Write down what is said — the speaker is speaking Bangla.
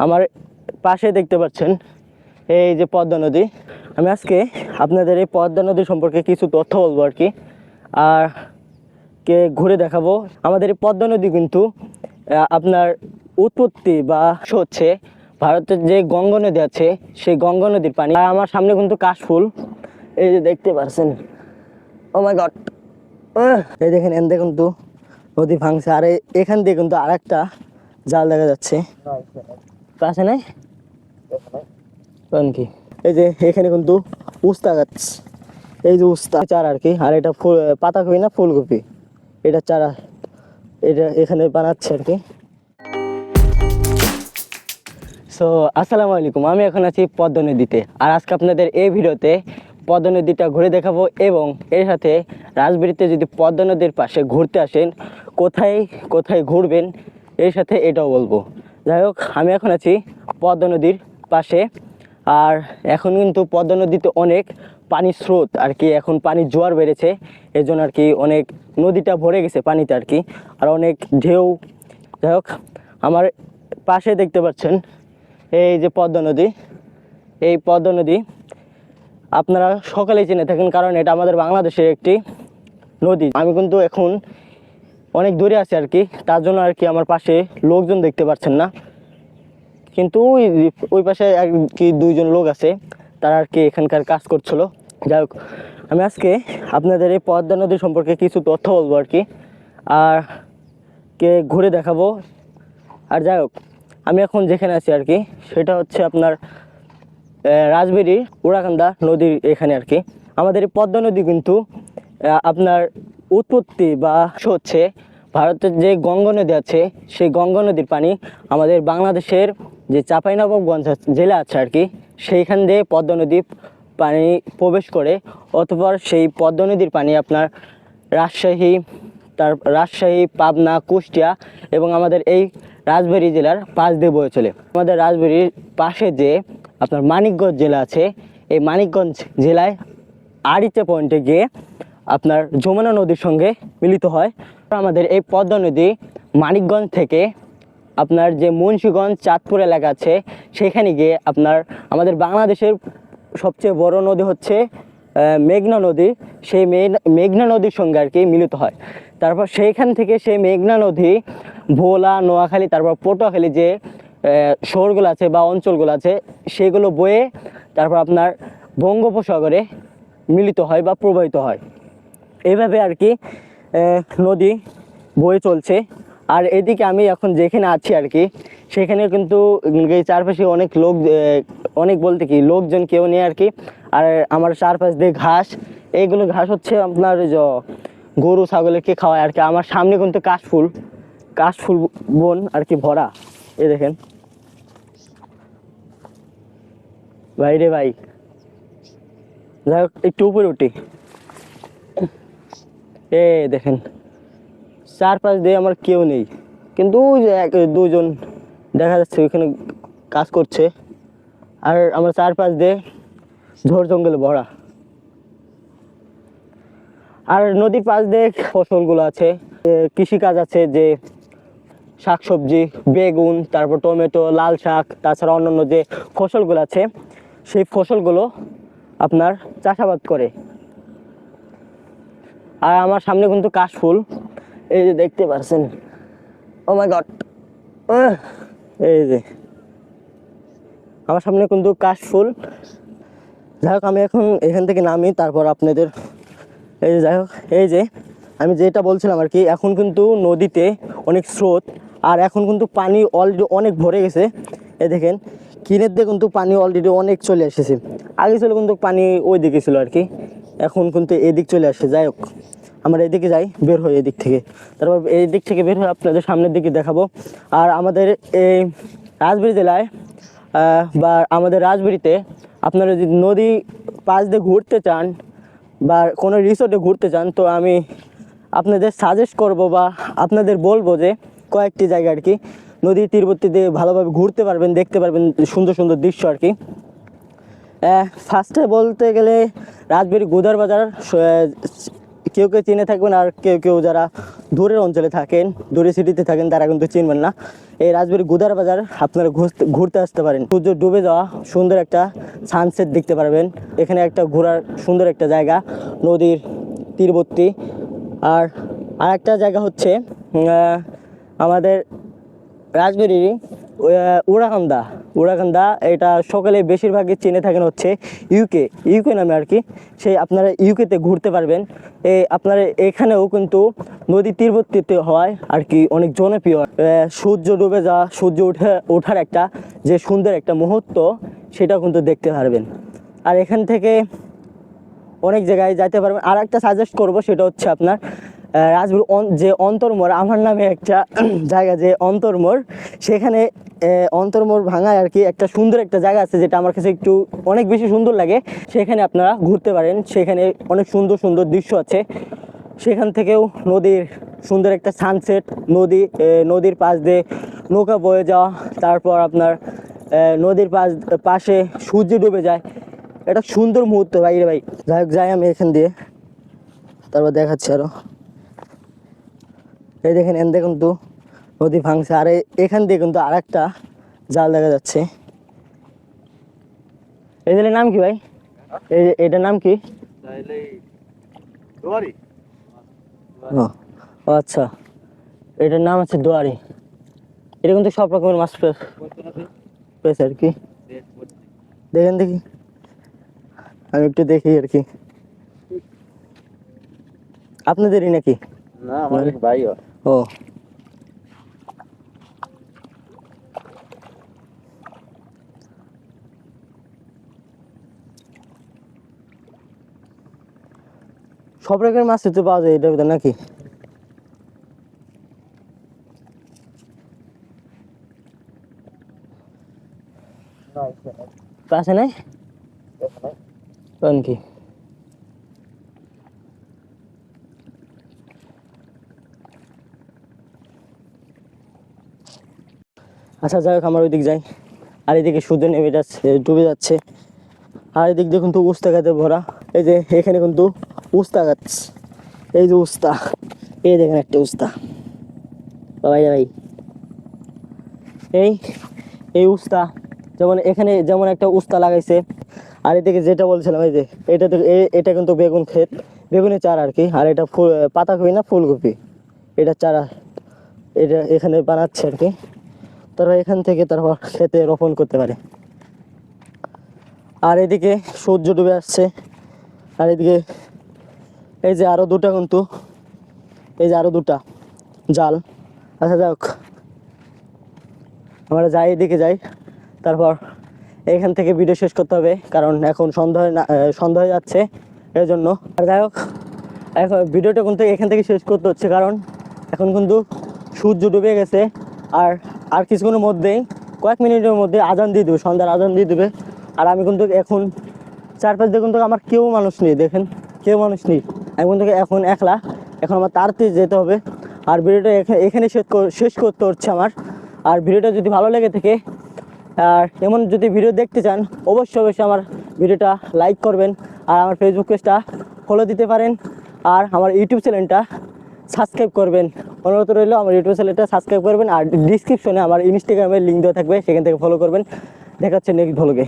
আমার পাশে দেখতে পাচ্ছেন এই যে পদ্মা নদী। আমি আজকে আপনাদের এই পদ্মা নদী সম্পর্কে কিছু তথ্য বলব আর কি। আর কে ঘুরে দেখাবো। আমাদের এই পদ্মা নদী কিন্তু আপনার উৎপত্তি বা হচ্ছে ভারতের যে গঙ্গা নদী আছে, সেই গঙ্গা নদীর পানি। আর আমার সামনে কিন্তু কাশফুল। এই যে দেখতে পাচ্ছেন। ও মাই গড এই দেখেন এন কিন্তু নদী ভাঙছে। আর এখান দিয়ে কিন্তু আরেকটা জাল দেখা যাচ্ছে। পাশে নাই? কোন কি? এই যে এখানে কিন্তু উস্তা গাছ। এই যে উস্তা চারা আর কি। আর এটা ফুল পাতাকপি না ফুলকপি? এটা চারা। এটা এখানে বানাচ্ছে আর কি। সো আসসালামু আলাইকুম। আমি এখন আছি পদ্ম নদীতে। আর আজকে আপনাদের এই ভিডিওতে পদ্ম নদীটা ঘুরে দেখাবো এবং এর সাথে রাজবাড়িতে যদি পদ্ম নদীর পাশে ঘুরতে আসেন কোথায় কোথায় ঘুরবেন এর সাথে এটাও বলব। যাই হোক, আমি এখন আছি পদ্মা নদীর পাশে। আর এখন কিন্তু পদ্মা নদীতে অনেক পানির স্রোত আর কি, এখন পানির জোয়ার বেড়েছে। এর জন্য আর কি অনেক নদীটা ভরে গেছে পানিতে আর কি, আর অনেক ঢেউ। যাই হোক, আমার পাশে দেখতে পাচ্ছেন এই যে পদ্মা নদী। এই পদ্মা নদী আপনারা সকালেই চিনে থাকেন, কারণ এটা আমাদের বাংলাদেশের একটি নদী। আমি কিন্তু এখন অনেক দূরে আছে আর কি, তার জন্য আর কি আমার পাশে লোকজন দেখতে পাচ্ছেন না। কিন্তু ওই পাশে আর কি দুইজন লোক আছে, তারা আর কি এখানকার কাজ করছিল। যাই হোক, আমি আজকে আপনাদের এই পদ্মা নদী সম্পর্কে কিছু তথ্য বলব আর কি, আর কে ঘুরে দেখাবো। আর যাই হোক, আমি এখন যেখানে আছি আর কি, সেটা হচ্ছে আপনার রাজবেরি উড়াকান্দা নদীর এখানে আর কি। আমাদের এই পদ্মা নদী কিন্তু আপনার উৎপত্তি বা হচ্ছে ভারতের যে গঙ্গা নদী আছে, সেই গঙ্গা নদীর পানি আমাদের বাংলাদেশের যে চাঁপাইনবাবগঞ্জ জেলা আছে আর কি, সেইখান দিয়ে পদ্মা নদী পানি প্রবেশ করে, অতপর সেই পদ্মা নদীর পানি আপনার রাজশাহী, তার রাজশাহী, পাবনা, কুষ্টিয়া এবং আমাদের এই রাজবাড়ী জেলার পাশ দিয়ে বয়ে চলে। আমাদের রাজবাড়ির পাশে যে আপনার মানিকগঞ্জ জেলা আছে, এই মানিকগঞ্জ জেলায় আড়িচে পয়েন্টে গিয়ে আপনার যমুনা নদীর সঙ্গে মিলিত হয়। আমাদের এই পদ্মা নদী মানিকগঞ্জ থেকে আপনার যে মুন্সীগঞ্জ, চাঁদপুর এলাকা আছে, সেখানে গিয়ে আপনার আমাদের বাংলাদেশের সবচেয়ে বড় নদী হচ্ছে মেঘনা নদী। সেই মেঘ- মেঘনা নদীর সঙ্গে আর কি মিলিত হয়। তারপর সেইখান থেকে সেই মেঘনা নদী, ভোলা, নোয়াখালী, তারপর পটুয়াখালী যে শহরগুলো আছে বা অঞ্চলগুলো আছে, সেগুলো বয়ে তারপর আপনার বঙ্গোপসাগরে মিলিত হয় বা প্রবাহিত হয়। এইভাবে আর কি নদী বয়ে চলছে। আর এদিকে আমি এখন যেখানে আছি আর কি, সেখানে কিন্তু এই চারপাশে অনেক লোক অনেক বলতে কি, লোকজন কেউ নেই আর কি। আর আমার চারপাশ দিয়ে ঘাস, এইগুলো ঘাস হচ্ছে আপনার গরু, ছাগলকে খাওয়ায় আর কি। আমার সামনে কিন্তু কাশফুল কাশফুল বন আর কি ভরা, এ দেখেন। ভাই রে ভাই, যাই হোক, একটু উপরে উঠি। এ, দেখেন। চারপাশ দিয়ে আমার কেউ নেই। কিন্তু এক, দুজন দেখা যাচ্ছে ওইখানে কাজ করছে। আর আমার চারপাশ দিয়ে ঝোড় জঙ্গলে ভরা। আর নদীর পাশ দিয়ে ফসলগুলো আছে। কৃষিকাজ আছে যে শাকসবজি, বেগুন, তারপর টমেটো, লাল শাক, তাছাড়া অন্যান্য যে ফসলগুলো আছে, সেই ফসলগুলো আপনার চাষাবাদ করে। আর আমার সামনে কিন্তু কাশফুল এই যে দেখতে পাচ্ছেন ও মাই গড এই যে। আমার সামনে কিন্তু কাশফুল যাই হোক, আমি এখন এখান থেকে নামি, তারপর আপনাদের এই যে, যাই হোক, এই যে, আমি যেটা বলছিলাম আর কি, এখন কিন্তু নদীতে অনেক স্রোত, আর এখন কিন্তু পানি অলরেডি অনেক ভরে গেছে। এই দেখেন কিনের দিয়ে কিন্তু পানি অলরেডি অনেক চলে এসেছে। আগে ছিল কিন্তু পানি ওই দিকে ছিল আর কি। এখন কিন্তু এদিক চলে আসে, যাই হোক। আমরা এদিকে যাই, বের হই এদিক থেকে। তারপর এই দিক থেকে বের হয়ে আপনাদের সামনের দিকে দেখাবো। আর আমাদের এই রাজবাড়ি জেলায় বা আমাদের রাজবাড়িতে আপনারা যদি নদী পাশ দিয়ে ঘুরতে চান বা কোনো রিসোর্টে ঘুরতে চান, তো আমি আপনাদের সাজেস্ট করব বা আপনাদের বলব যে কয়েকটি জায়গা আর কি নদীর তীরবর্তী দিয়ে ভালোভাবে ঘুরতে পারবেন, দেখতে পারবেন সুন্দর সুন্দর দৃশ্য আর কি। ফার্স্টে বলতে গেলে রাজবাড়ি গোদার বাজার কেউ কেউ চিনে থাকবেন আর কেউ কেউ যারা দূরের অঞ্চলে থাকেন, দূরে সিটিতে থাকেন, তারা কিন্তু চিনবেন না। এই রাজবাড়ি গুদার বাজার আপনারা ঘুরতে ঘুরতে আসতে পারেন। সূর্য ডুবে যাওয়া সুন্দর একটা সানসেট দেখতে পারবেন। এখানে একটা ঘোরার সুন্দর একটা জায়গা, নদীর তীরবর্তী। আর আরেকটা জায়গা হচ্ছে আমাদের রাজবাড়ির উড়াকান্দা। উড়াকান্দা এটা সকালে বেশিরভাগই চিনে থাকেন হচ্ছে ইউকে ইউকে নামে আর কি। সেই আপনারা ইউকেতে ঘুরতে পারবেন। এই আপনারা এখানেও কিন্তু নদী তীরবর্তীতে হওয়ায় আর কি অনেক জনপ্রিয়। সূর্য ডুবে যাওয়া, সূর্য উঠে, ওঠার একটা যে সুন্দর একটা মুহূর্ত সেটা কিন্তু দেখতে পারবেন। আর এখান থেকে অনেক জায়গায় যাইতে পারবেন। আর একটা সাজেস্ট করব, সেটা হচ্ছে আপনার রাজবীর যে অন্তর্মোড় আমার নামে একটা জায়গা যে অন্তর্মোড় সেখানে আহ, অন্তর্মোড় ভাঙায় আর কি একটা সুন্দর একটা জায়গা আছে যেটা আমার কাছে একটু অনেক বেশি সুন্দর লাগে। সেখানে আপনারা ঘুরতে পারেন। সেখানে অনেক সুন্দর সুন্দর দৃশ্য আছে। সেখান থেকেও নদীর সুন্দর একটা সানসেট নদী নদীর পাশ দিয়ে নৌকা বয়ে যাওয়া তারপর আপনার নদীর পাশ পাশে সূর্য ডুবে যায়। এটা সুন্দর মুহূর্ত ভাই রে ভাই। যাই হোক যাই আমি এখান দিয়ে তারপর দেখাচ্ছি আরও। এই দেখেন এন দেখুন তো নদী ভাঙছে। আর এখান দিয়ে কিন্তু আর একটা জাল দেখা যাচ্ছে। এই জালের নাম কি ভাই? এই এটার নাম কি? ও আচ্ছা। এটার নাম আছে দোয়ারি। এটা কিন্তু সব রকমের মাছ পেয়েছে আর কি। দেখেন দেখি। আমি একটু দেখি আর কি। আপনাদেরই নাকি? না আমার এক ভাই। ও। সব রকমের মাছ তো পাওয়া যায় এটার ভিতরে নাকি? কাছে নাই। কোন কি? আচ্ছা যাই হোক, আমার ওই দিক যাই। আর এদিকে সূর্য নেমে যাচ্ছে, ডুবে যাচ্ছে। আর এদিক দেখুন তো উস্তা গাছে ভরা। এই যে, এখানে কিন্তু উস্তা গাছ। এই যে উস্তা, এই দেখেন একটা উস্তা। ভাই ভাই। এই এই উস্তা, যেমন এখানে যেমন একটা উস্তা লাগাইছে। আর এদিকে যেটা বলছিলাম, এই যে, এটা এটা কিন্তু বেগুন ক্ষেত। বেগুনের চারা আর কি। আর এটা ফুল, পাতাকপি না, ফুলকপি। এটা চারা, এটা এখানে বানাচ্ছে আর কি। তারা এখান থেকে তারপর খেতে রোপণ করতে পারে। আর এদিকে সূর্য ডুবে আসছে। আর এদিকে এই যে আরও দুটা কিন্তু, এই যে আরও দুটা জাল। আচ্ছা যাক আমরা যাই এদিকে যাই, তারপর এখান থেকে ভিডিও শেষ করতে হবে, কারণ এখন সন্ধ্যা সন্ধ্যা হয়ে যাচ্ছে এর জন্য আর যাই হোক, এখন ভিডিওটা কিন্তু এখান থেকে শেষ করতে হচ্ছে, কারণ এখন কিন্তু সূর্য ডুবে গেছে। আর আর কিছুক্ষণের মধ্যেই, কয়েক মিনিটের মধ্যে আজান দিয়ে দেবে, সন্ধ্যার আজান দিয়ে দেবে। আর আমি কিন্তু এখন চারপাশ দিয়ে কিন্তু আমার কেউ মানুষ নেই, দেখেন, কেউ মানুষ নেই। আমি কিন্তু এখন একলা, এখন আমার তাড়াতাড়ি যেতে হবে। আর ভিডিওটা এখা- এখানে শেষ করতে হচ্ছে আমার। আর ভিডিওটা যদি ভালো লেগে থাকে, আর এমন যদি ভিডিও দেখতে চান, অবশ্যই অবশ্যই আমার ভিডিওটা লাইক করবেন। আর আমার ফেসবুক পেজটা ফলো দিতে পারেন। আর আমার ইউটিউব চ্যানেলটা সাবস্ক্রাইব করবেন। অনুরোধ রইল, আমার ইউটিউব চ্যানেলটা সাবস্ক্রাইব করবেন আর ডিসক্রিপশনে আমার ইনস্টাগ্রামের লিঙ্ক দেওয়া থাকবে, সেখান থেকে ফলো করবেন। দেখা হচ্ছে নেক্সট ভ্লগে